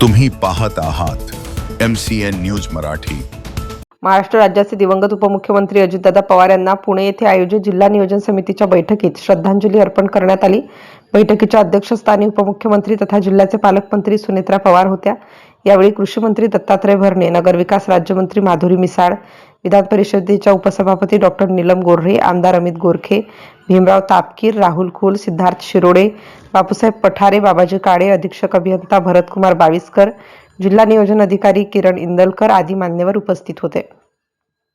तुम्ही पाहत आहात M C N news Marathi. Maharashtra राज्याचे दिवंगत उपमुख्यमंत्री अजितदादा पवार यांना पुणे येथे आयोजित जिल्हा नियोजन समितीच्या बैठकीत श्रद्धांजली अर्पण करण्यात आली. बैठकीच्या अध्यक्षस्थानी उपमुख्यमंत्री तथा जिल्ह्याचे पालकमंत्री सुनेत्रा पवार होत्या. यावेळी कृषी मंत्री दत्तात्रय भरणे नगरविकास राज्यमंत्री माधुरी मिसाळ विधान परिषदेच्या उपसभापती डॉक्टर नीलम गोर्हे आमदार अमित गोरखे भीमराव तापकीर राहुल खोल सिद्धार्थ शिरोडे बापूसाहेब पठारे बाबाजी काळे अधीक्षक अभियंता भरतकुमार बाविस्कर जिल्हा नियोजन अधिकारी किरण इंदलकर आदी मान्यवर उपस्थित होते.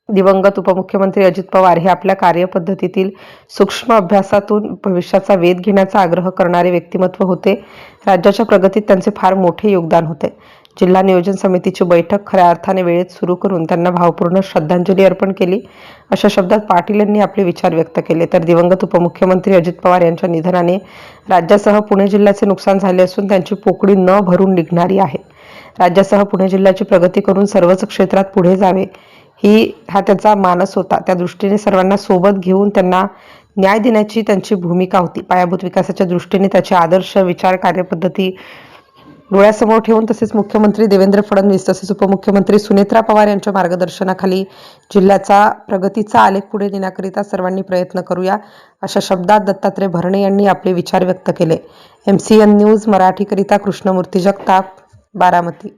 दिवंगत उपमुख्यमंत्री अजित पवार हे आपल्या कार्यपद्धतीतील सूक्ष्म अभ्यासातून भविष्याचा वेध घेण्याचा आग्रह करणारे व्यक्तिमत्व होते. राज्याच्या प्रगतीत त्यांचे फार मोठे योगदान होते. जिल्हा नियोजन समितीची बैठक खऱ्या अर्थाने वेळेत सुरू करून त्यांना भावपूर्ण श्रद्धांजली अर्पण केली. अशा शब्दात पाटील यांनी आपले विचार व्यक्त केले. तर दिवंगत उपमुख्यमंत्री अजित पवार यांच्या निधनाने राज्यासह पुणे जिल्ह्याचे नुकसान झाले असून त्यांची पोकळी न भरून निघणारी आहे. राज्यासह पुणे जिल्ह्याची प्रगती करून सर्वच क्षेत्रात पुढे जावे ही हा त्याचा मानस होता. त्या दृष्टीने सर्वांना सोबत घेऊन त्यांना न्याय देण्याची त्यांची भूमिका होती. पायाभूत विकासाच्या दृष्टीने त्याचे आदर्श विचार कार्यपद्धती डोळ्यासमोर ठेवून तसेच मुख्यमंत्री देवेंद्र फडणवीस तसेच उपमुख्यमंत्री सुनेत्रा पवार यांच्या मार्गदर्शनाखाली जिल्ह्याचा प्रगतीचा आलेख पुढे नेण्याकरिता सर्वांनी प्रयत्न करूया अशा शब्दात दत्तात्रय भरणे यांनी आपले विचार व्यक्त केले. एम सी एन न्यूज मराठीकरिता कृष्णमूर्ती जगताप बारामती.